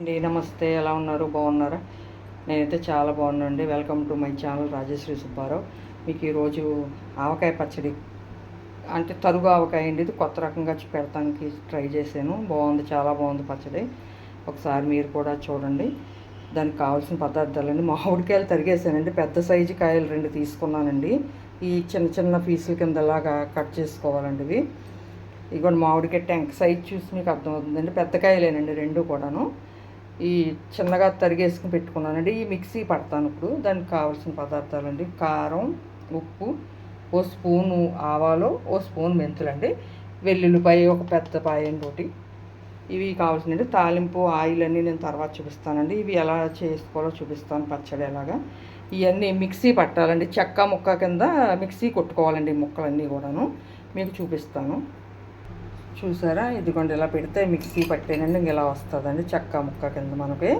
అండి నమస్తే. ఎలా ఉన్నారు? బాగున్నారా? నేనైతే చాలా బాగున్నానండి. Welcome to my channel Rajasri Subbarao. మీకు ఈరోజు ఆవకాయ పచ్చడి అంటే తరుగు ఆవకాయ అండి. ఇది కొత్త రకంగా పెడతానికి ట్రై చేశాను. బాగుంది చాలా బాగుంది పచ్చడి. ఒకసారి మీరు కూడా చూడండి. దానికి కావాల్సిన పదార్థాలండి మామిడికాయలు తరిగేసానండి పెద్ద సైజు కాయలు రెండు తీసుకున్నానండి. ఈ చిన్న చిన్న పీసుల కిందలాగా కట్ చేసుకోవాలండి ఇవి. ఇదిగోండి మామిడికాయ టెంక్ సైజ్ చూసి మీకు అర్థమవుతుందండి. పెద్ద కాయలేనండి రెండు కూడాను. ఈ చిన్నగా తరిగేసుకుని పెట్టుకున్నానండి. ఈ మిక్సీ పడతాను ఇప్పుడు. దానికి కావాల్సిన పదార్థాలండి. కారం ఉప్పు ఓ స్పూను ఆవాలు ఓ స్పూన్ మెంతులండి. వెల్లుల్లిపాయ ఒక పెద్ద పాయం ఒకటి. ఇవి కావాల్సినవి. తాలింపు ఆయిల్ అన్నీ నేను తర్వాత చూపిస్తానండి. ఇవి ఎలా చేసుకోవాలో చూపిస్తాను పచ్చడి ఎలాగా. ఇవన్నీ మిక్సీ పట్టాలండి. చెక్క ముక్క కింద మిక్సీ కొట్టుకోవాలండి ఈ ముక్కలన్నీ కూడాను. మీకు చూపిస్తాను. చూసారా? ఇదిగోండి ఇలా పెడితే మిక్సీ పట్టేనండి ఇంక ఇలా వస్తుందండి చెక్క ముక్క కింద మనకి.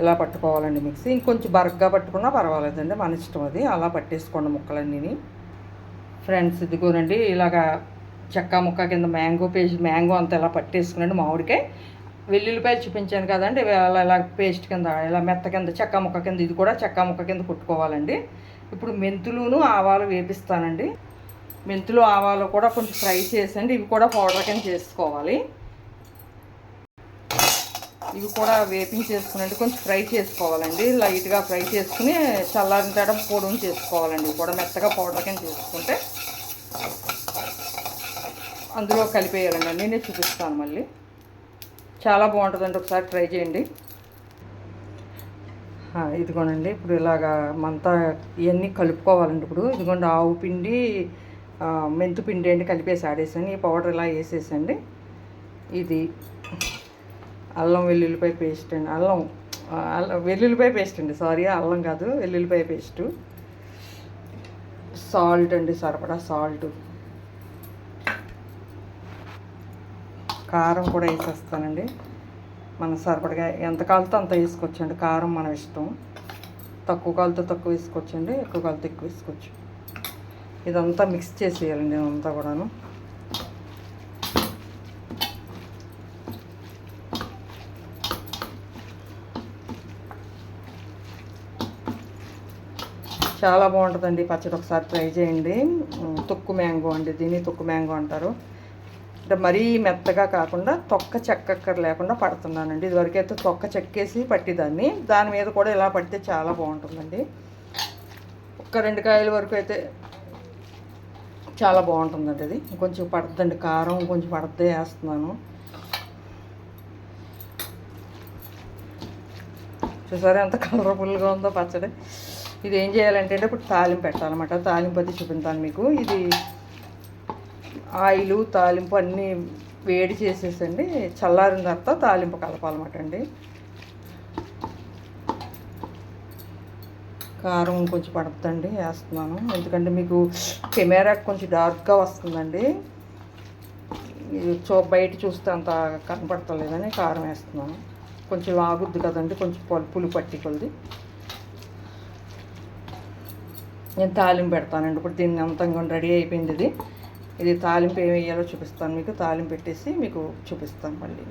ఇలా పట్టుకోవాలండి మిక్సీ. ఇంకొంచెం బరగ్గా పట్టుకున్నా పర్వాలేదండి మన ఇష్టం అది. అలా పట్టేసుకోండి ముక్కలన్నీ ఫ్రెండ్స్ ఇదిగోనండి ఇలాగా చెక్క ముక్క కింద మ్యాంగో పేస్ట్ మ్యాంగో అంతా ఇలా పట్టేసుకునండి మామిడికాయ. వెల్లుల్లిపాయలు చూపించాను కదండి ఇలా అలా ఇలా పేస్ట్ కింద ఇలా మెత్త కింద చెక్క ముక్క కింద ఇది కూడా చెక్క ముక్క కింద కుట్టుకోవాలండి. ఇప్పుడు మెంతులును ఆవాలు వేపిస్తానండి. మెంతులు ఆవాలు కూడా కొంచెం ఫ్రై చేసండి ఇవి కూడా పౌడర్ కింద చేసుకోవాలి. ఇవి కూడా వేపించేసుకునండి కొంచెం ఫ్రై చేసుకోవాలండి. లైట్గా ఫ్రై చేసుకుని చల్లారిన తర్వాత పొడుము చేసుకోవాలండి. ఇవి కూడా మెత్తగా పౌడర్ కింద చేసుకుంటే అందులో కలిపేయాలండి. నేనే చూపిస్తాను మళ్ళీ. చాలా బాగుంటుందండి. ఒకసారి ట్రై చేయండి. ఇదిగోనండి. ఇప్పుడు ఇలాగా మంతా ఇవన్నీ కలుపుకోవాలండి. ఇప్పుడు ఇదిగోండి ఆవు పిండి మెంతు పిండి అండి కలిపేసి ఆడేసాను. ఈ పౌడర్ ఇలా వేసేసండి. ఇది అల్లం వెల్లుల్లిపాయ పేస్ట్ అండి. అల్లం అల్లం వెల్లుల్లిపాయ పేస్ట్ అండి. సారీ అల్లం కాదు వెల్లుల్లిపాయ పేస్టు. సాల్ట్ అండి సరిపడా సాల్ట్. కారం కూడా వేసేస్తానండి. మనం సరిపడగా ఎంత కాలుతో అంత వేసుకోవచ్చండి. కారం మన ఇష్టం. తక్కువ కాలుతో తక్కువ వేసుకోవచ్చండి. ఎక్కువ కాలుతో ఎక్కువ వేసుకోవచ్చు. ఇదంతా మిక్స్ చేసేయాలండి ఇదంతా కూడాను. చాలా బాగుంటుందండి పచ్చడి. ఒకసారి ట్రై చేయండి. తొక్కు మ్యాంగో అండి దీన్ని తొక్కు మ్యాంగో అంటారు. అంటే మరీ మెత్తగా కాకుండా తొక్క చెక్కక్కర లేకుండా పడుతున్నానండి ఇదివరకైతే తొక్క చెక్కేసి పట్టిదాన్ని. దాని మీద కూడా ఇలా పడితే చాలా బాగుంటుందండి. ఒక్క రెండు కాయల వరకు అయితే చాలా బాగుంటుందండి అది. కొంచెం పడుతుందండి కారం కొంచెం పడితే వేస్తున్నాను. చూసారా ఎంత కలర్ఫుల్గా ఉందో పచ్చడి. ఇది ఏం చేయాలంటే అంటే ఇప్పుడు తాలింపు పెట్టాలన్నమాట. తాలింపు అది చూపించాను మీకు. ఇది ఆయిల్ తాలింపు అన్నీ వేడి చేసేసండి చల్లారిన తర్వాత తాలింపు కలపాలన్నమాట అండి. కారం కొంచెం పడుతుందండి వేస్తున్నాను. ఎందుకంటే మీకు కెమెరా కొంచెం డార్క్గా వస్తుందండి. ఇది చూ బయట చూస్తే అంత కనపడతలేదని కారం వేస్తున్నాను. కొంచెం ఆగుద్ది కదండి కొంచెం పలుపులు పట్టి కొద్ది నేను తాలింపు పెడతానండి ఇప్పుడు దీన్ని అంతంగా రెడీ అయిపోయింది ఇది. ఇది తాలింపు ఏమి వేయాలో చూపిస్తాను మీకు. తాలింపు పెట్టేసి మీకు చూపిస్తాను మళ్ళీ.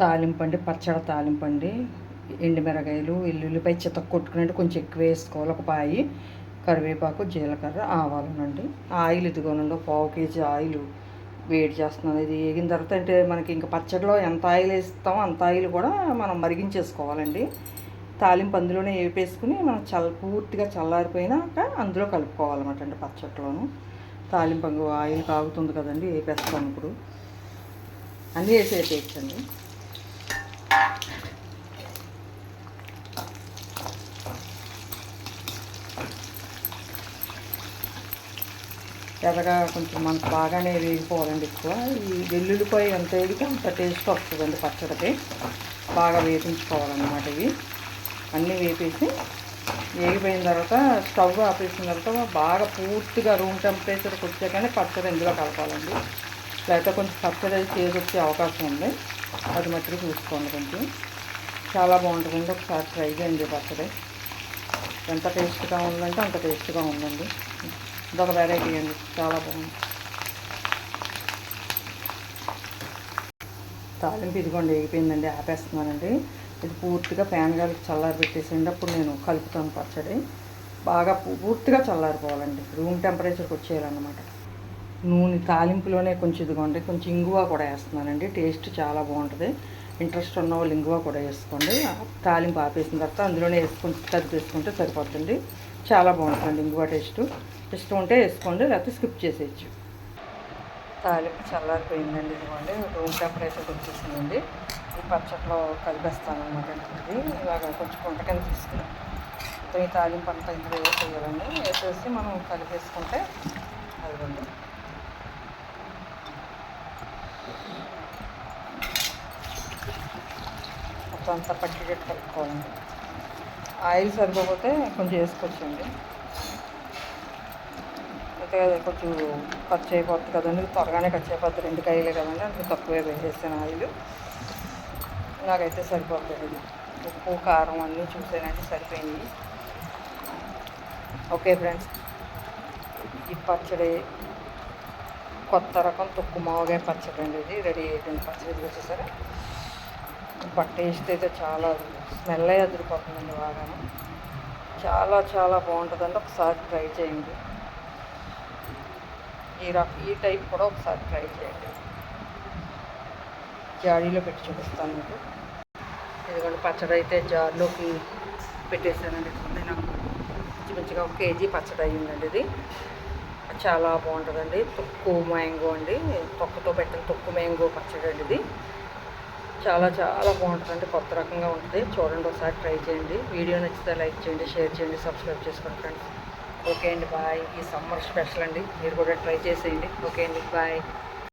తాలింపండి పచ్చడి తాలింపండి. ఎండుమిరగాయలు వెల్లుల్లిపై చితక కొట్టుకున్నట్టు కొంచెం ఎక్కువ వేసుకోవాలి. ఒక పాయి కరివేపాకు జీలకర్ర ఆవాలనండి ఆయిల్ ఇదిగోనండి ఒక పావు కేజీ ఆయిల్ వేడి చేస్తున్నాను ఇది వేగిన తర్వాత అంటే మనకి ఇంకా పచ్చడిలో ఎంత ఆయిల్ వేస్తామో అంత ఆయిల్ కూడా మనం మరిగించేసుకోవాలండి. తాలింపు అందులోనే వేపేసుకుని మనం చల్ పూర్తిగా చల్లారిపోయినాక అందులో కలుపుకోవాలన్నమాట అండి పచ్చట్లోను. తాలింపు ఆయిల్ కాగుతుంది కదండి వేపేస్తాను ఇప్పుడు. అన్నీ వేసి వేపేయచ్చండి ఎర్రగా కొంచెం మనకు బాగానే వేగిపోవాలండి ఎక్కువ. ఈ వెల్లుల్లిపాయ ఎంత వేగితే అంత టేస్ట్ వస్తుందండి పచ్చడికి. బాగా వేపించుకోవాలన్నమాట ఇవి. అన్నీ వేపేసి వేగిపోయిన తర్వాత స్టవ్ ఆపేసిన తర్వాత బాగా పూర్తిగా రూమ్ టెంపరేచర్కి వచ్చాకనే పచ్చడి ఇందులో కలపాలండి. లేకపోతే కొంచెం పచ్చడి చేసి వచ్చే అవకాశం ఉంది. అది మట్టుకు చూసుకోండి కొంచెం. చాలా బాగుంటుందండి. ఒకసారి ట్రై చేయండి పచ్చడి. ఎంత టేస్ట్గా ఉందంటే అంత టేస్ట్గా ఉందండి. ఇదొక వెరైటీ అండి చాలా బాగుంది తాలింపు ఇదిగోండి వేగిపోయిందండి ఆపేస్తున్నానండి. ఇది పూర్తిగా ఫ్యాన్ గాలి చల్లారి పెట్టేసిండి అప్పుడు నేను కలుపుతాను పచ్చడి. బాగా పూర్తిగా చల్లారిపోవాలండి రూమ్ టెంపరేచర్కి వచ్చేయాలన్నమాట. నూనె తాలింపులోనే కొంచెం ఇదిగోండి కొంచెం ఇంగువ కూడా వేస్తున్నానండి టేస్ట్ చాలా బాగుంటుంది. ఇంట్రెస్ట్ ఉన్న వాళ్ళు ఇంగువ కూడా వేసుకోండి. తాలింపు ఆపేసిన తర్వాత అందులోనే వేసుకుని వేసుకుంటే సరిపోతుంది చాలా బాగుంటుందండి ఇంగువ టేస్ట్. ఇష్టం ఉంటే వేసుకోండి లేకపోతే స్కిప్ చేసేయచ్చు. తాలింపు చల్లారిపోయిందండి ఇదిగోండి. రూమ్ టెంపరేచర్ వచ్చేసిందండి ఈ పచ్చట్లో కలిపేస్తాను అనమాట ఇది. ఇలాగ కొంచెం కొంట కింద తీసుకుని మొత్తం ఈ తాలింపు అంతా ఇందులో వేసేయాలండి వేసేసి మనం కలిపేసుకుంటే అదిగోండి. మొత్తం అంతా పట్టేటట్టు కలుపుకోవాలండి. ఆయిల్ సరిపోతే కొంచెం వేసుకోవచ్చండి. అయితే కొంచెం ఖర్చు అయిపోతుంది కదండి త్వరగానే ఖర్చు అయిపోతుంది రెండు కాయలే కదండి అందుకు తక్కువే వేసేసాను ఆయిల్. నాకైతే సరిపోతుంది ఇది ఉప్పు కారం అన్నీ చూసానంటే సరిపోయింది ఓకే ఫ్రెండ్స్ ఈ పచ్చడి కొత్త రకం తొక్కు మావగా పచ్చడి అండి ఇది. రెడీ అయిపోయింది పచ్చడి ఇది వచ్చేసరి. బట్ టేస్ట్ అయితే చాలా స్మెల్ అయ్యి అదిరిపోతుందండి బాగాను. చాలా చాలా బాగుంటుందండి. ఒకసారి ట్రై చేయండి. ఈ ఈ టైప్ కూడా ఒకసారి ట్రై చేయండి. జాడీలో పెట్టి చూపిస్తాను మీకు. ఎందుకంటే పచ్చడి అయితే జార్లోకి పెట్టేసానండి ఇది నాకు మంచి మంచిగా ఒక కేజీ పచ్చడి అయ్యిందండి ఇది. చాలా బాగుంటుందండి. తొక్కు మ్యాంగో అండి. తొక్కతో పెట్టిన తొక్కు మ్యాంగో పచ్చడి అండి ఇది. చాలా చాలా బాగుంటుందండి. కొత్త రకంగా ఉంటుంది. చూడండి ఒకసారి ట్రై చేయండి. వీడియో నచ్చితే లైక్ చేయండి షేర్ చేయండి సబ్స్క్రైబ్ చేసుకోండి ఫ్రెండ్స్. ఓకే అండి బాయ్. ఈ సమ్మర్ స్పెషల్ అండి. మీరు కూడా ట్రై చేసేయండి. ఓకే అండి బాయ్.